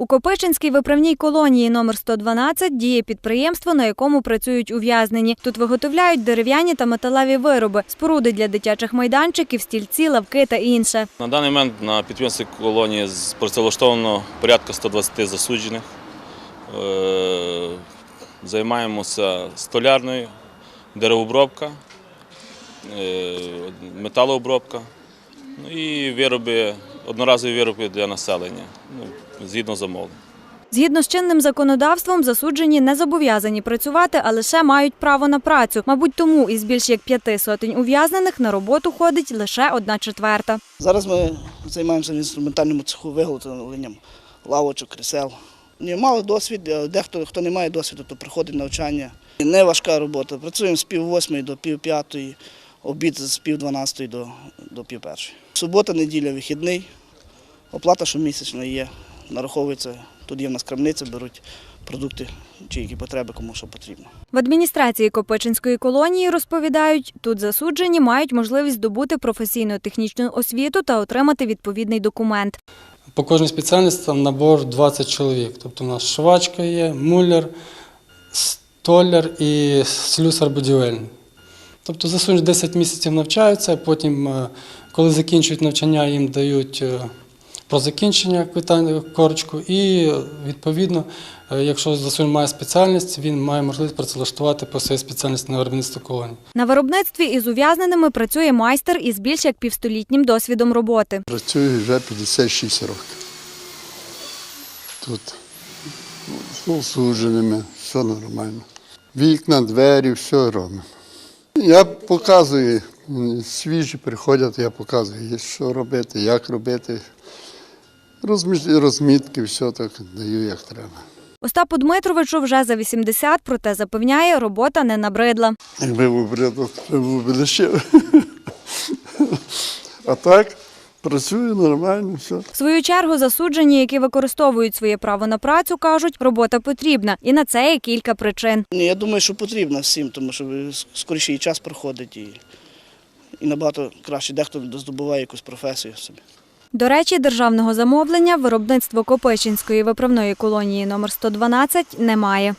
У Копичинській виправній колонії номер 112 діє підприємство, на якому працюють ув'язнені. Тут виготовляють дерев'яні та металеві вироби, споруди для дитячих майданчиків, стільці, лавки та інше. На даний момент на підприємстві колонії працевлаштовано порядка 120 засуджених. Е, Займаємося столярною, деревообробка, е, металообробка ну і вироби, одноразові вироби для населення, ну, згідно замовлень. Згідно з чинним законодавством, засуджені не зобов'язані працювати, а лише мають право на працю. Мабуть, тому із більш як п'яти сотень ув'язнених на роботу ходить лише одна четверта. Зараз ми займаємося в інструментальному цеху виготовленням лавочок, крісел. Ні, мали досвід, а дехто, хто не має досвіду, то приходить навчання. Не важка робота. Працюємо з пів восьмої до пів п'ятої, обід з пів дванадцятої до, до пів першої. Субота, неділя, вихідний. Оплата щомісячна є, нараховується. Тут є в нас крамниця, беруть продукти чи які потреби, кому що потрібно. В адміністрації Копичинської колонії розповідають, тут засуджені мають можливість здобути професійну технічну освіту та отримати відповідний документ. По кожній спеціальності там набор 20 чоловік. Тобто у нас швачка є, муляр, столяр і слюсар будівельний. Тобто засунуть 10 місяців навчаються, потім, е, коли закінчують навчання, їм дають е, про закінчення квитань- корочку, і відповідно, е, якщо засунь має спеціальність, він має можливість працевлаштувати по своїй спеціальності на виробництво колонії. На виробництві із ув'язненими працює майстер із більш як півстолітнім досвідом роботи. Працюю вже 56 років. Тут ну, з осудженими, все нормально. Вікна, двері, все робимо. Я показую, свіжі приходять, я показую, що робити, як робити. Розмітки, все так даю, як треба. Остапу Дмитровичу вже за 80, проте запевняє, робота не набридла. Якби був порядок, треба був би лишив. А так, працюю нормально, все. В свою чергу засуджені, які використовують своє право на працю, кажуть, робота потрібна, і на це є кілька причин. Я думаю, що потрібно всім, тому що скоріше і час проходить, і, і набагато краще дехто здобуває якусь професію собі. До речі, державного замовлення виробництво Копичинської виправної колонії номер 112 немає.